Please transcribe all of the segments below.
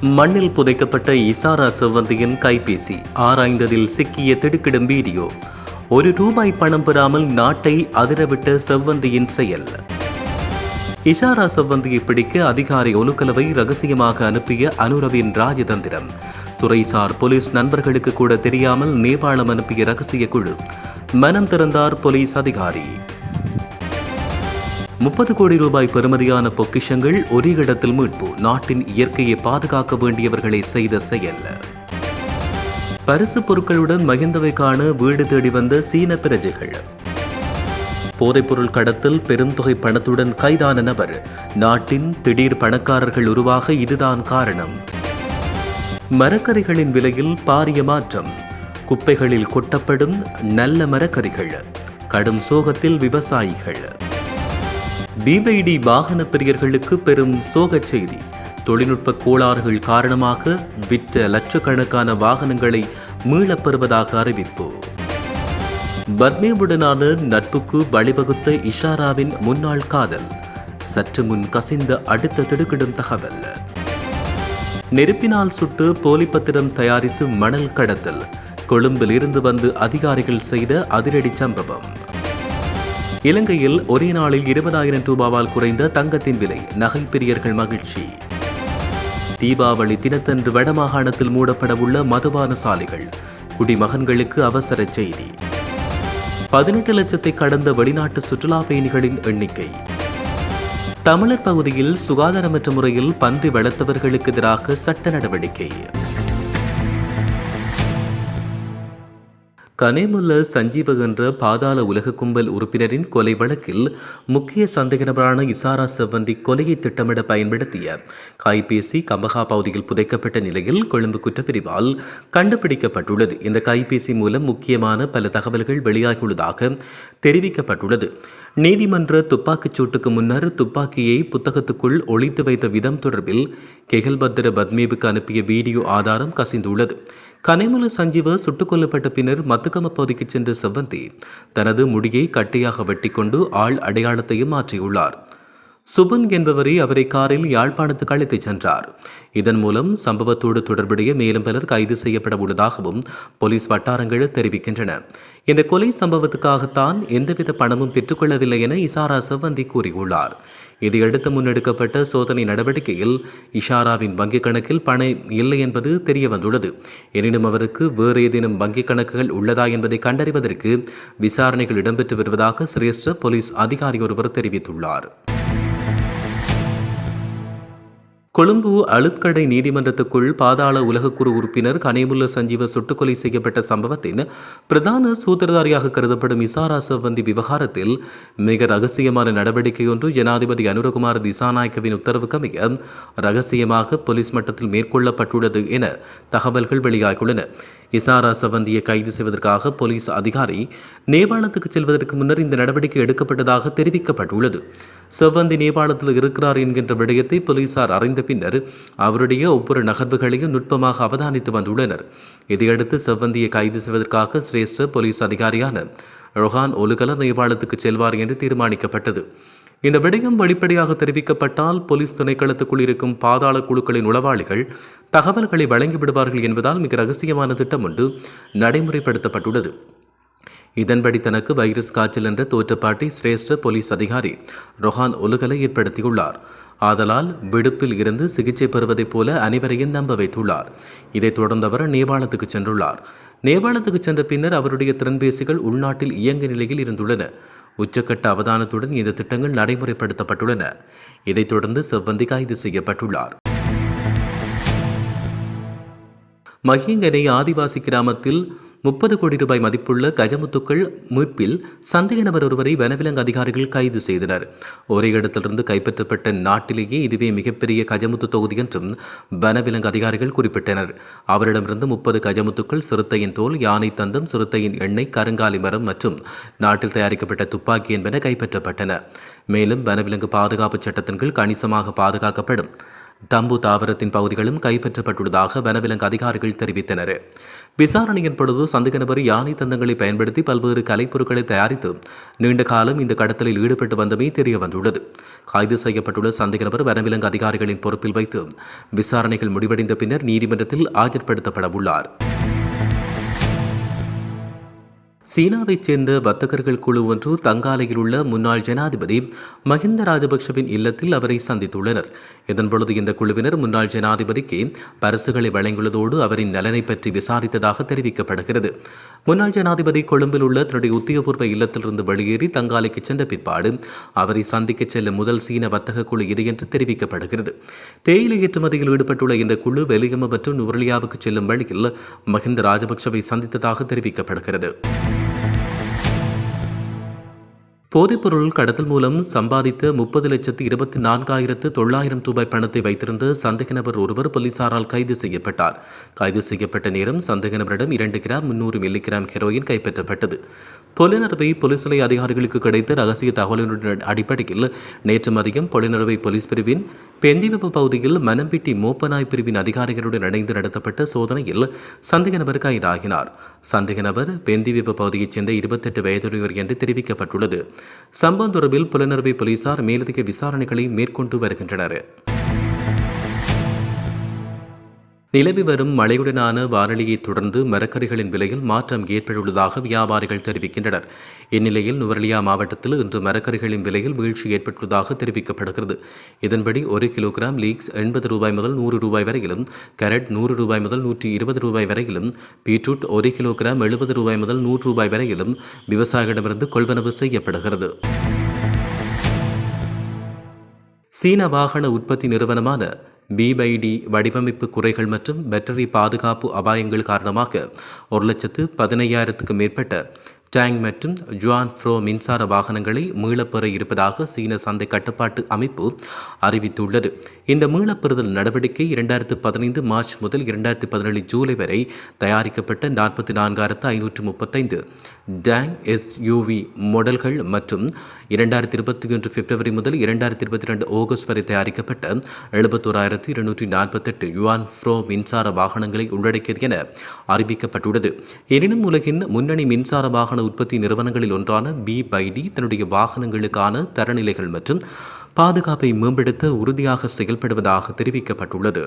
மண்ணில் புதைக்கப்பட்ட இசாரா செவ்வந்தியின் கைபேசி. ஆராய்ந்ததில் சிக்கிய திடுக்கிடும் வீடியோ. ஒரு ரூபாய் பணம் பெறாமல் நாட்டை அதிரவிட்ட செவ்வந்தியின் செயல். இஷாரா செவ்வந்தியை பிடிக்க அதிகாரி ஒலுக்கலவை ரகசியமாக அனுப்பிய அனுரவின் ராஜதந்திரம். துறைசார் போலீஸ் நண்பர்களுக்கு கூட தெரியாமல் நேபாளம் அனுப்பிய ரகசிய குழு. மனம் திறந்தார் போலீஸ் அதிகாரி. முப்பது கோடி ரூபாய் பெறுமதியான பொக்கிஷங்கள் ஒரே இடத்தில் மீட்பு. நாட்டின் இயற்கையை பாதுகாக்க வேண்டியவர்களை செய்த செயல். பரிசு பொருட்களுடன் மகிந்தவை காண வீடு தேடி வந்த சீன பிரஜைகள். போதைப்பொருள் கடத்தல் பெருந்தொகை பணத்துடன் கைதான நபர். நாட்டின் திடீர் பணக்காரர்கள் உருவாக இதுதான் காரணம். மரக்கறிகளின் விலையில் பாரிய மாற்றம். குப்பைகளில் கொட்டப்படும் நல்ல மரக்கறிகள். கடும் சோகத்தில் விவசாயிகள். பிபிடி வாகன பிரியர்களுக்கு பெரும் சோகச் செய்தி. தொழில்நுட்ப கோளாறுகள் காரணமாக விற்ற லட்சக்கணக்கான வாகனங்களை மீளப்பெறுவதாக அறிவிப்பு. பத்மேவுடனான நட்புக்கு வழிவகுத்த இஷாராவின் முன்னாள் காதல். சற்று முன் கசிந்த அடுத்த திடுக்கிடும் தகவல். நெருப்பினால் சுட்டு போலி பத்திரம் தயாரித்து மணல் கடத்தல். கொழும்பில் இருந்து வந்து அதிகாரிகள் செய்த அதிரடி சம்பவம். இலங்கையில் ஒரே நாளில் இருபதாயிரம் ரூபாவால் குறைந்த தங்கத்தின் விலை. நகை பிரியர்கள் மகிழ்ச்சி. தீபாவளி தினத்தன்று வடமாகாணத்தில் மூடப்படவுள்ள மதுபான சாலைகள். குடிமகன்களுக்கு அவசர செய்தி. பதினெட்டு லட்சத்தை கடந்த வெளிநாட்டு சுற்றுலா பயணிகளின் எண்ணிக்கை. தமிழர் பகுதியில் சுகாதாரமற்ற முறையில் பன்றி வளர்த்தவர்களுக்கு எதிராக சட்ட நடவடிக்கை. கனேமுல்ல சஞ்சீவ என்ற பாதாள உலக கும்பல் உறுப்பினரின் கொலை வழக்கில் முக்கிய சந்தேக நபரான இசாரா செவ்வந்தி கொலையை திட்டமிட பயன்படுத்திய கைபேசி கம்பகா பகுதியில் புதைக்கப்பட்ட நிலையில் கொழும்பு குற்றப்பிரிவால் கண்டுபிடிக்கப்பட்டுள்ளது. இந்த கைபேசி மூலம் முக்கியமான பல தகவல்கள் வெளியாகியுள்ளதாக தெரிவிக்கப்பட்டுள்ளது. நீதிமன்ற துப்பாக்கிச் சூட்டுக்கு முன்னர் துப்பாக்கியை புத்தகத்துக்குள் ஒழித்து வைத்த விதம் தொடர்பில் கெகல்பத்திர பத்மீபுக்கு அனுப்பிய வீடியோ ஆதாரம் கசிந்துள்ளது. கனைமல சஞ்சீவ சுட்டுக் கொல்லப்பட்ட பின்னர் மத்துக்கம பகுதிக்கு சென்ற செவ்வந்தி தனது முடியை கட்டியாக வெட்டிக்கொண்டு ஆள் அடையாளத்தையும் மாற்றியுள்ளார். சுபன் என்பவரை அவரை காரில் யாழ்ப்பாணத்துக்கு அழைத்துச் சென்றார். இதன் மூலம் சம்பவத்தோடு தொடர்புடைய மேலும் பலர் கைது செய்யப்பட உள்ளதாகவும் போலீஸ் வட்டாரங்கள் தெரிவிக்கின்றன. இந்த கொலை சம்பவத்துக்காகத்தான் எந்தவித பணமும் பெற்றுக்கொள்ளவில்லை என இசாரா செவ்வந்தி கூறியுள்ளார். இதையடுத்து முன்னெடுக்கப்பட்ட சோதனை நடவடிக்கையில் இஷாராவின் வங்கிக் கணக்கில் பணம் இல்லை என்பது தெரிய வந்துள்ளது எனினும் அவருக்கு வேறு ஏதேனும் வங்கிக் கணக்குகள் உள்ளதா என்பதை கண்டறிவதற்கு விசாரணைகள் இடம்பெற்று வருவதாக சிரேஷ்ட போலீஸ் அதிகாரி ஒருவர் தெரிவித்துள்ளார். கொழும்பு அழுத்கடை நீதிமன்றத்துக்குள் பாதாள உலகக்குழு உறுப்பினர் கனேமுல்ல சஞ்சீவ சுட்டுக்கொலை செய்யப்பட்ட சம்பவத்தின் பிரதான சூத்திரதாரியாக கருதப்படும் இசாரா சவந்தி விவகாரத்தில் மிக ரகசியமான நடவடிக்கை ஒன்று ஜனாதிபதி அனுரகுமார் திசாநாயக்கவின் உத்தரவுக்கமைய ரகசியமாக போலீஸ் மட்டத்தில் மேற்கொள்ளப்பட்டுள்ளது என தகவல்கள் வெளியாகியுள்ளன. இசாரா சவந்தியை கைது செய்வதற்காக போலீஸ் அதிகாரி நேபாளத்துக்கு செல்வதற்கு முன்னர் இந்த நடவடிக்கை எடுக்கப்பட்டதாக தெரிவிக்கப்பட்டுள்ளது. செவ்வந்தி நேபாளத்தில் இருக்கிறார் என்கின்ற விடயத்தை போலீசார் அறிந்த பின்னர் அவருடைய ஒவ்வொரு நகர்வுகளையும் நுட்பமாக அவதானித்து வந்துள்ளனர். இதையடுத்து செவ்வந்தியை கைது செய்வதற்காக சிரேஷ்ட போலீஸ் அதிகாரியான ரொஹான் ஒலுகல நேபாளத்துக்கு செல்வார் என்று தீர்மானிக்கப்பட்டது. இந்த விடயம் வெளிப்படையாக தெரிவிக்கப்பட்டால் போலீஸ் திணைக்களத்துக்குள் இருக்கும் பாதாள குழுக்களின் உளவாளிகள் தகவல்களை வழங்கிவிடுவார்கள் என்பதால் மிக ரகசியமான திட்டம் ஒன்று நடைமுறைப்படுத்தப்பட்டுள்ளது. இதன்படி தனக்கு வைரஸ் காய்ச்சல் என்ற தோற்றப்பாட்டை சிரேஷ்ட போலீஸ் அதிகாரி ரொஹான் ஒலுகலை ஏற்படுத்தியுள்ளார். ஆதலால் விடுப்பில் இருந்து சிகிச்சை பெறுவதைப் போல அனைவரையும் நம்ப வைத்துள்ளார். இதைத் தொடர்ந்து அவர் நேபாளத்துக்கு சென்றுள்ளார். நேபாளத்துக்கு சென்ற பின்னர் அவருடைய திறன்பேசிகள் உள்நாட்டில் இயங்க நிலையில் இருந்துள்ளன. உச்சக்கட்ட அவதானத்துடன் இந்த திட்டங்கள் நடைமுறைப்படுத்தப்பட்டுள்ளன. இதைத் தொடர்ந்து செவ்வந்தி கைது செய்யப்பட்டுள்ளார். மஹிங்கனை ஆதிவாசி கிராமத்தில் முப்பது கோடி ரூபாய் மதிப்புள்ள கஜமுத்துக்கள் மீட்பில் சந்தேக நபர் ஒருவரை வனவிலங்கு அதிகாரிகள் கைது செய்தனர். ஒரே இடத்திலிருந்து கைப்பற்றப்பட்ட நாட்டிலேயே இதுவே மிகப்பெரிய கஜமுத்து தொகுதி என்றும் வனவிலங்கு அதிகாரிகள் குறிப்பிட்டனர். அவரிடமிருந்து முப்பது கஜமுத்துக்கள் சிறுத்தையின் தோல் யானை தந்தம் சிறுத்தையின் எண்ணெய் கருங்காலி மரம் மற்றும் நாட்டில் தயாரிக்கப்பட்ட துப்பாக்கி என்பன கைப்பற்றப்பட்டன. மேலும் வனவிலங்கு பாதுகாப்பு சட்டத்தின் கீழ் கணிசமாக பாதுகாக்கப்படும். தம்பு தாவரத்தின் பகுதிகளும் கைப்பற்றப்பட்டுள்ளதாக வனவிலங்கு அதிகாரிகள் தெரிவித்தனர். விசாரணையின் பொழுது சந்தேக நபர் யானை தந்தங்களை பயன்படுத்தி பல்வேறு கலைப்பொருட்களை தயாரித்து நீண்ட காலம் இந்த கடத்தலில் ஈடுபட்டு வந்தமை தெரிய வந்துள்ளது கைது செய்யப்பட்டுள்ள சந்தேக நபர் வனவிலங்கு அதிகாரிகளின் பொறுப்பில் வைத்து விசாரணைகள் முடிவடைந்த பின்னர் நீதிமன்றத்தில் ஆஜர்படுத்தப்பட உள்ளார் சீனாவைச் சேர்ந்த வர்த்தகர்கள் குழு ஒன்று தங்காலையில் உள்ள முன்னாள் ஜனாதிபதி மஹிந்த ராஜபக்ஷவின் இல்லத்தில் அவரை சந்தித்துள்ளனர். இதன்பொழுது இந்த குழுவினர் முன்னாள் ஜனாதிபதிக்கு பரிசுகளை வழங்கியுள்ளதோடு அவரின் நலனை பற்றி விசாரித்ததாக தெரிவிக்கப்படுகிறது. முன்னாள் ஜனாதிபதி கொழும்பில் உள்ள தன்னுடைய உத்தியோகபூர்வ இல்லத்திலிருந்து வெளியேறி தங்காலைக்கு சென்ற பிற்பாடு அவரை சந்திக்க செல்லும் முதல் சீன வர்த்தக குழு இது என்று தெரிவிக்கப்படுகிறது. தேயிலை ஏற்றுமதியில் ஈடுபட்டுள்ள இந்த குழு வெலிகம மற்றும் நுவரலியாவுக்கு செல்லும் வழியில் மஹிந்த ராஜபக்ஷவை சந்தித்ததாக தெரிவிக்கப்படுகிறது. போதைப்பொருள் கடத்தல் மூலம் சம்பாதித்த முப்பது லட்சத்து இருபத்தி நான்காயிரத்து தொள்ளாயிரம் ரூபாய் பணத்தை வைத்திருந்த சந்தேக நபர் ஒருவர் போலீசாரால் கைது செய்யப்பட்டார். கைது செய்யப்பட்ட நேரம் சந்தேக நபரிடம் இரண்டு கிராம் முன்னூறு மில்லி கிராம் ஹெரோயின் கைப்பற்றப்பட்டது. புலனறுவை போலீஸ் நிலைய அதிகாரிகளுக்கு கிடைத்த ரகசிய தகவலின் அடிப்படையில் நேற்று மதியம் புலனறுவை போலீஸ் பிரிவின் பெந்திவப்பு பகுதியில் மனம்பிட்டி மோப்பனாய் பிரிவின் அதிகாரிகளுடன் இணைந்து நடத்தப்பட்ட சோதனையில் சந்தேக நபர் கைதாகினார். சந்தேக நபர் பெந்திவிப்பு பகுதியைச் சேர்ந்த இருபத்தெட்டு வயதுடையவர் என்று தெரிவிக்கப்பட்டுள்ளது. சம்பவம் தொடர்பில் புலனறுவை போலீசார் மேலதிக விசாரணைகளை மேற்கொண்டு வருகின்றனர். நிலவி வரும் மழையுடனான வானொலியை தொடர்ந்து மரக்கறிகளின் விலையில் மாற்றம் ஏற்பட்டுள்ளதாக வியாபாரிகள் தெரிவிக்கின்றனர். இந்நிலையில் நுவரலியா மாவட்டத்தில் இன்று மரக்கறிகளின் விலையில் வீழ்ச்சி ஏற்பட்டுள்ளதாக தெரிவிக்கப்படுகிறது. இதன்படி ஒரு கிலோகிராம் லீக்ஸ் எண்பது ரூபாய் முதல் நூறு ரூபாய் வரையிலும் கரட் நூறு ரூபாய் முதல் நூற்றி இருபது ரூபாய் வரையிலும் பீட்ரூட் ஒரு கிலோகிராம் எழுபது ரூபாய் முதல் நூறு ரூபாய் வரையிலும் விவசாயிகளிடமிருந்து கொள்வனவு செய்யப்படுகிறது. சீன வாகன உற்பத்தி நிறுவனமான பிபைடி வடிவமைப்பு குறைகள் மற்றும் பேட்டரி பாதுகாப்பு அபாயங்கள் காரணமாக ஒரு லட்சத்து பதினையாயிரத்துக்கு மேற்பட்ட டேங் மற்றும் ஜுவான் ஃப்ரோ மின்சார வாகனங்களை மீளப்பெற இருப்பதாக சீன சந்தை கட்டுப்பாட்டு அமைப்பு அறிவித்துள்ளது. இந்த மீளப்பெறுதல் நடவடிக்கை இரண்டாயிரத்து பதினைந்து மார்ச் முதல் இரண்டாயிரத்து பதினேழு ஜூலை வரை தயாரிக்கப்பட்ட நாற்பத்தி நான்காயிரத்து ஐநூற்று முப்பத்தைந்து டேங் எஸ்யூவி மாடல்கள் மற்றும் இரண்டாயிரத்தி இருபத்தி ஒன்று பிப்ரவரி முதல் இரண்டாயிரத்தி இருபத்தி ரெண்டு ஆகஸ்ட் வரை தயாரிக்கப்பட்ட எழுபத்தோராயிரத்தி இருநூற்றி நாற்பத்தெட்டு யுவான் ஃப்ரோ மின்சார வாகனங்களை உள்ளடக்கியது என அறிவிக்கப்பட்டுள்ளது. எனினும் உலகின் முன்னணி மின்சார வாகன வாகன உற்பத்தி நிறுவனங்களில் ஒன்றான பி பைடி தன்னுடைய வாகனங்களுக்கான தரநிலைகள் மற்றும் பாதுகாப்பை மேம்படுத்த உறுதியாக செயல்படுவதாக தெரிவிக்கப்பட்டுள்ளது.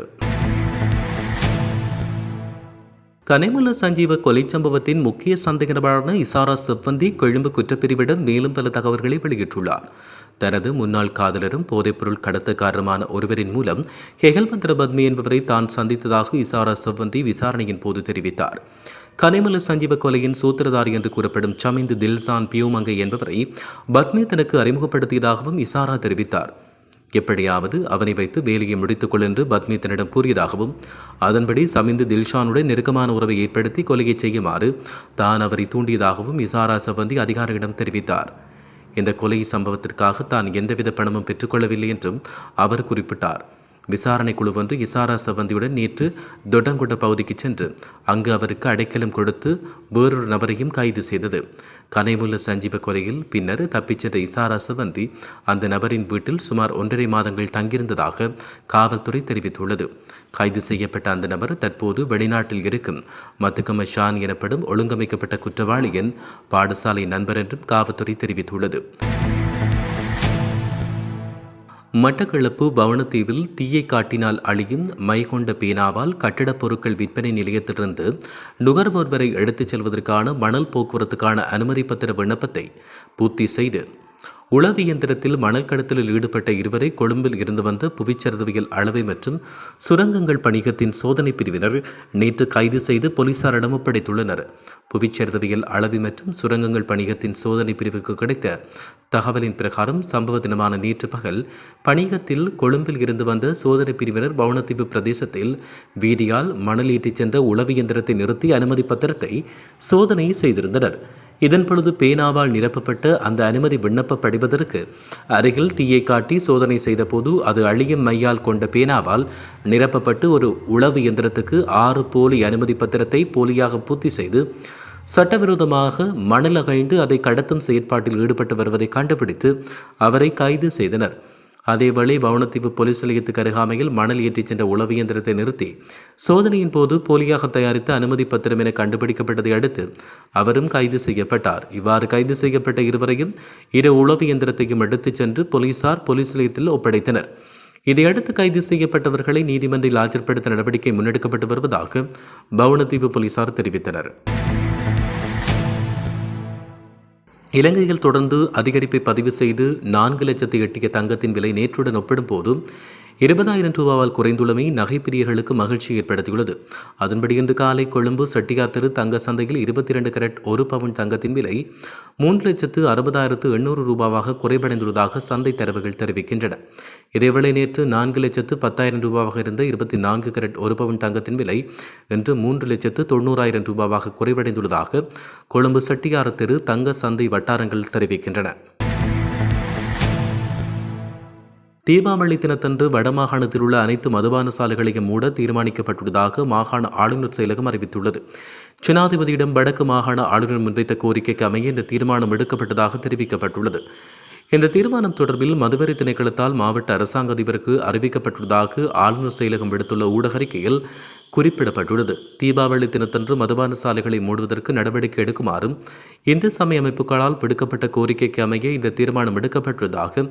கனிமல சஞ்சீவ கொலை சம்பவத்தின் முக்கிய சந்தேகமான இசாரா செவ்வந்தி கொழும்பு குற்றப்பிரிவிடம் மேலும் பல தகவல்களை வெளியிட்டுள்ளார். தனது முன்னாள் காதலரும் போதைப்பொருள் கடத்தக்காரருமான ஒருவரின் மூலம் ஹெகல்பந்திர பத்மி என்பவரை தான் சந்தித்ததாக இசாரா செவ்வந்தி விசாரணையின் போது தெரிவித்தார். கனிமல சஞ்சீவ கொலையின் சூத்திரதாரி என்று கூறப்படும் சமிந்து தில்சான் பியூமங்கை என்பவரை பத்மி தனக்கு அறிமுகப்படுத்தியதாகவும் இசாரா தெரிவித்தார். எப்படியாவது அவனை வைத்து வேலையை முடித்துக்கொள் என்று பத்மி தன்னிடம் கூறியதாகவும் அதன்படி சமிந்து தில்ஷானுடன் நெருக்கமான உறவை ஏற்படுத்தி கொலையை செய்யுமாறு தான் அவரை தூண்டியதாகவும் இசாரா சவந்தி அதிகாரியிடம் தெரிவித்தார். இந்த கொலை சம்பவத்திற்காக தான் எந்தவித பணமும் பெற்றுக்கொள்ளவில்லை என்றும் அவர் குறிப்பிட்டார். விசாரணை குழு ஒன்று இசாரா சவந்தியுடன் நேற்று தொடங்குட பகுதிக்கு சென்று அங்கு அவருக்கு அடைக்கலம் கொடுத்து வேறொரு நபரையும் கைது செய்தது. கனைமுல்ல சஞ்சீவ கொலையில் பின்னர் தப்பிச் சென்ற இசாரா சவந்தி அந்த நபரின் வீட்டில் சுமார் ஒன்றரை மாதங்கள் தங்கியிருந்ததாக காவல்துறை தெரிவித்துள்ளது. கைது செய்யப்பட்ட அந்த நபர் தற்போது வெளிநாட்டில் இருக்கும் மத்துக்கம ஷான் எனப்படும் ஒழுங்கமைக்கப்பட்ட குற்றவாளியின் பாடசாலை நண்பர் என்றும் காவல்துறை தெரிவித்துள்ளது. மட்டக்களப்பு பவனத்தீவில் தீயை காட்டினால் அழியும் மைகொண்ட பேனாவால் கட்டிடப் பொருட்கள் விற்பனை நிலையத்திலிருந்து நுகர்வோர் வரை எடுத்துச் செல்வதற்கான மணல் போக்குவரத்துக்கான அனுமதி பத்திர விண்ணப்பத்தை பூர்த்தி செய்து உளவு இயந்திரத்தில் மணல் கடத்தலில் ஈடுபட்ட இருவரை கொழும்பில் இருந்து வந்த புவிச்சரிதவியல் அளவை மற்றும் சுரங்கங்கள் பணிகத்தின் சோதனை பிரிவினர் நேற்று கைது செய்து போலீசாரிடம் ஒப்படைத்துள்ளனர். புவிச்சரிதவியல் அளவி மற்றும் சுரங்கங்கள் பணிகத்தின் சோதனை பிரிவுக்கு கிடைத்த தகவலின் பிரகாரம் சம்பவ தினமான நேற்று பகல் பணிகத்தில் கொழும்பில் இருந்து வந்த சோதனை பிரிவினர் பவுனத்தீவு பிரதேசத்தில் வீதியால் மணல் ஈட்டிச் சென்ற உளவு இயந்திரத்தை நிறுத்தி அனுமதி பத்திரத்தை சோதனை செய்திருந்தனர். இதன் பொழுது பேனாவால் நிரப்பப்பட்ட அந்த அனுமதி விண்ணப்ப படிவதற்கு அருகில் தீயை காட்டி சோதனை செய்தபோது அது அழியும் மையால் கொண்ட பேனாவால் நிரப்பப்பட்டு ஒரு உளவு இயந்திரத்துக்கு ஆறு போலி அனுமதி பத்திரத்தை போலியாக பூர்த்தி செய்து சட்டவிரோதமாக மணல் அகழ்ந்து அதை கடத்தும் செயற்பாட்டில் ஈடுபட்டு வருவதை கண்டுபிடித்து அவரை கைது செய்தனர். அதேவேளை வவுணத்தீவு போலீஸ் நிலையத்துக்கு அருகாமையில் மணல் ஏற்றிச் சென்ற உளவு இயந்திரத்தை நிறுத்தி சோதனையின் போது போலியாக தயாரித்த அனுமதி பத்திரம் என கண்டுபிடிக்கப்பட்டதை அடுத்து அவரும் கைது செய்யப்பட்டார். இவ்வாறு கைது செய்யப்பட்ட இருவரையும் இரு உளவு இயந்திரத்தையும் எடுத்துச் சென்று போலீசார் போலீஸ் நிலையத்தில் ஒப்படைத்தனர். இதையடுத்து கைது செய்யப்பட்டவர்களை நீதிமன்றில் ஆஜர்படுத்த நடவடிக்கை முன்னெடுக்கப்பட்டு வருவதாக பவுனத்தீவு போலீசார் தெரிவித்தனர். இலங்கையில் தொடர்ந்து அதிகரிப்பை பதிவு செய்து நான்கு லட்சத்தை எட்டிய தங்கத்தின் விலை நேற்றுடன் ஒப்பிடும்போது இருபதாயிரம் ரூபாவால் குறைந்துள்ளமை நகைப்பிரியர்களுக்கு மகிழ்ச்சி ஏற்படுத்தியுள்ளது. அதன்படி இன்று காலை கொழும்பு செட்டியார் தெரு தங்க சந்தையில் இருபத்தி இரண்டு கரட் ஒரு பவுன் தங்கத்தின் விலை மூன்று லட்சத்து அறுபதாயிரத்து எண்ணூறு ரூபாவாக குறைவடைந்துள்ளதாக சந்தை தரவுகள் தெரிவிக்கின்றன. இதேவேளை நேற்று நான்கு லட்சத்து பத்தாயிரம் ரூபாவாக இருந்த இருபத்தி நான்கு கரட் ஒரு பவுன் தங்கத்தின் விலை இன்று மூன்று லட்சத்து தொண்ணூறாயிரம் ரூபாவாக குறைவடைந்துள்ளதாக கொழும்பு செட்டியார் தெரு தங்க சந்தை வட்டாரங்கள் தெரிவிக்கின்றன. தீபாவளி தினத்தன்று வடமாகாணத்தில் உள்ள அனைத்து மதுபான சாலைகளையும் மூட தீர்மானிக்கப்பட்டுள்ளதாக மாகாண ஆளுநர் செயலகம் அறிவித்துள்ளது. ஜனாதிபதியிடம் வடக்கு மாகாண ஆளுநர் முன்வைத்த கோரிக்கைக்கு அமைய இந்த தீர்மானம் எடுக்கப்பட்டதாக தெரிவிக்கப்பட்டுள்ளது. இந்த தீர்மானம் தொடர்பில் மதுவரி திணைக்களத்தால் மாவட்ட அரசாங்க அதிபருக்கு அறிவிக்கப்பட்டுள்ளதாக ஆளுநர் செயலகம் விடுத்துள்ள ஊடக அறிக்கையில் குறிப்பிடப்பட்டுள்ளது. தீபாவளி தினத்தன்று மதுபான சாலைகளை மூடுவதற்கு நடவடிக்கை எடுக்குமாறும் இந்து சமய அமைப்புகளால் விடுக்கப்பட்ட கோரிக்கைக்கு அமைய இந்த தீர்மானம் எடுக்கப்பட்டுள்ளதாக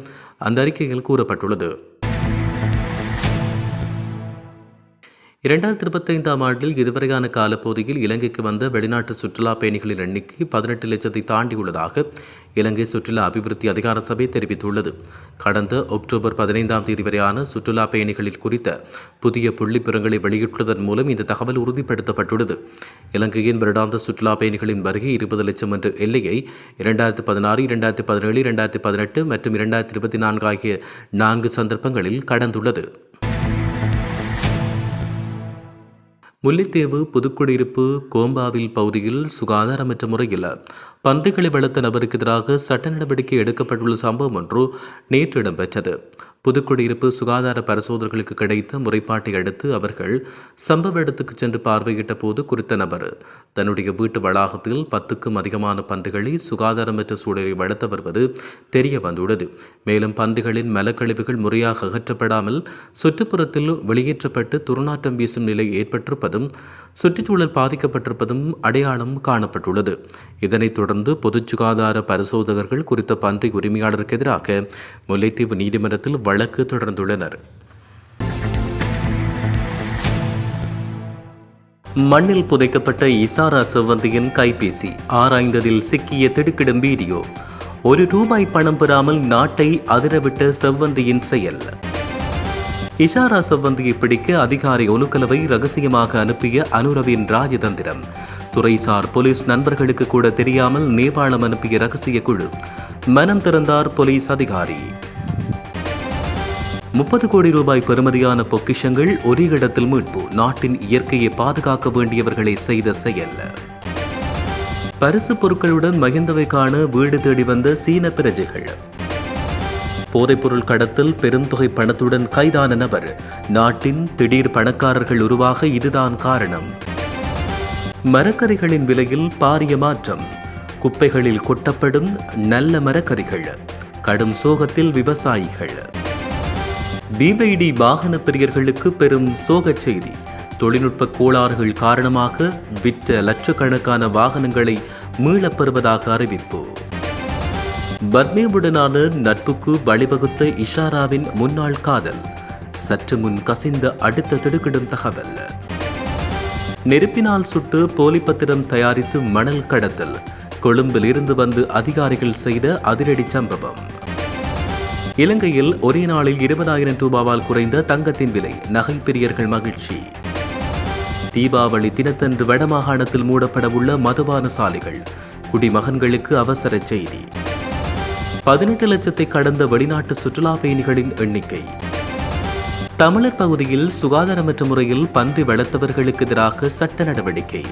அந்த அறிக்கையில் கூறப்பட்டுள்ளது. இரண்டாயிரத்தி இருபத்தைந்தாம் ஆண்டில் இதுவரையான காலப்பகுதியில் இலங்கைக்கு வந்த வெளிநாட்டு சுற்றுலா பயணிகளின் எண்ணிக்கை பதினெட்டு லட்சத்தை தாண்டியுள்ளதாக இலங்கை சுற்றுலா அபிவிருத்தி அதிகார சபை தெரிவித்துள்ளது. கடந்த அக்டோபர் பதினைந்தாம் தேதி வரையான சுற்றுலா பயணிகளில் குறித்த புதிய புள்ளிப்புறங்களை வெளியிட்டுள்ளதன் மூலம் இந்த தகவல் உறுதிப்படுத்தப்பட்டுள்ளது. இலங்கையின் வருடாந்த சுற்றுலா பயணிகளின் வருகை இருபது லட்சம் என்ற எல்லையை இரண்டாயிரத்தி பதினாறு இரண்டாயிரத்தி பதினேழு இரண்டாயிரத்தி பதினெட்டு மற்றும் இரண்டாயிரத்தி இருபத்தி நான்கு ஆகிய நான்கு சந்தர்ப்பங்களில் கடந்துள்ளது. முல்லைத்தீவு புதுக்குடியிருப்பு கோம்பாவில் பகுதியில் சுகாதாரமற்ற முறையில் பன்றிகளை வளர்த்த நபருக்கு எதிராக சட்ட நடவடிக்கை எடுக்கப்பட்டுள்ள சம்பவம் ஒன்று நேற்று இடம்பெற்றது. புதுக்குடியிருப்பு சுகாதார பரிசோதனைகளுக்கு கிடைத்த முறைப்பாட்டை அடுத்து அவர்கள் சம்பவ இடத்துக்கு சென்று பார்வையிட்ட போது குறித்த நபர் தன்னுடைய வீட்டு வளாகத்தில் பத்துக்கும் அதிகமான பன்றிகளை சுகாதாரமற்ற சூழலில் வளர்த்து வருவது தெரிய வந்துள்ளது. மேலும் பன்றிகளின் மலக்கழிவுகள் முறையாக அகற்றப்படாமல் சுற்றுப்புறத்தில் வெளியேற்றப்பட்டு துர்நாற்றம் வீசும் நிலை ஏற்பட்டிருப்பதும் சுற்றுச்சூழல் பாதிக்கப்பட்டிருப்பதும் அடையாளம் காணப்பட்டுள்ளது. இதனைத் தொடர்ந்து தொடர்ந்து பொது சுகாதார பரிசோதகர்கள் குறித்த பன்றி உரிமையாளருக்கு எதிராக முல்லைத்தீவு நீதிமன்றத்தில் வழக்கு தொடர்ந்துள்ளனர். மண்ணில் புதைக்கப்பட்ட இசாரா செவ்வந்தியின் கைபேசி ஆராய்ந்ததில் சிக்கிய திடுக்கிடும் வீடியோ. ஒரு ரூபாய் பணம் பெறாமல் நாட்டை அதிரவிட்ட செவ்வந்தியின் செயல். இஷாரா செவ்வந்தியை பிடிக்க அதிகாரி ஒலுக்கலவை ரகசியமாக அனுப்பிய அனுரவின் ராஜதந்திரம். துறைசார் போலீஸ் நண்பர்களுக்கு கூட தெரியாமல் நேபாளம் அனுப்பிய ரகசிய குழு. மனம் திறந்தார் போலீஸ் அதிகாரி. முப்பது கோடி ரூபாய் பெறுமதியான பொக்கிஷங்கள் ஒரே இடத்தில் மீட்பு. நாட்டின் இயற்கையை பாதுகாக்க வேண்டியவர்களை செய்த செயல். பரிசு பொருட்களுடன் மகிந்தவை காண வீடு தேடி வந்த சீன பிரஜைகள். போதைப்பொருள் கடத்தில் பெருந்தொகை பணத்துடன் கைதான நபர். நாட்டின் திடீர் பணக்காரர்கள் உருவாக இதுதான் காரணம். மரக்கறிகளின் விலையில் பாரிய மாற்றம். குப்பைகளில் கொட்டப்படும் நல்ல மரக்கறிகள் கடும் சோகத்தில் விவசாயிகள். பிபைடி வாகன பிரியர்களுக்கு பெரும் சோகச் செய்தி. தொழில்நுட்ப கோளாறுகள் காரணமாக விற்ற லட்சக்கணக்கான வாகனங்களை மீளப் பெறுவதாக அறிவிப்பு. பத்மேவுடனான நட்புக்கு வழிவகுத்த இஷாராவின் முன்னாள் காதல். சற்று முன் கசிந்த அடுத்த திடுக்கிடும் தகவல். நெருப்பினால் சுட்டு போலி பத்திரம் தயாரித்து மணல் கடத்தல். கொழும்பில் இருந்து வந்து அதிகாரிகள் செய்த அதிரடி சம்பவம். இலங்கையில் ஒரே நாளில் இருபதாயிரம் ரூபாவால் குறைந்த தங்கத்தின் விலை. நகை பிரியர்கள் மகிழ்ச்சி. தீபாவளி தினத்தன்று வடமாகாணத்தில் மூடப்படவுள்ள மதுபான சாலைகள். குடிமகன்களுக்கு அவசர செய்தி. பதினெட்டு லட்சத்தை கடந்த வெளிநாட்டு சுற்றுலா பயணிகளின் எண்ணிக்கை. தமிழர் பகுதியில் சுகாதாரமற்ற முறையில் பன்றி வளர்த்தவர்களுக்கு எதிராக சட்ட நடவடிக்கை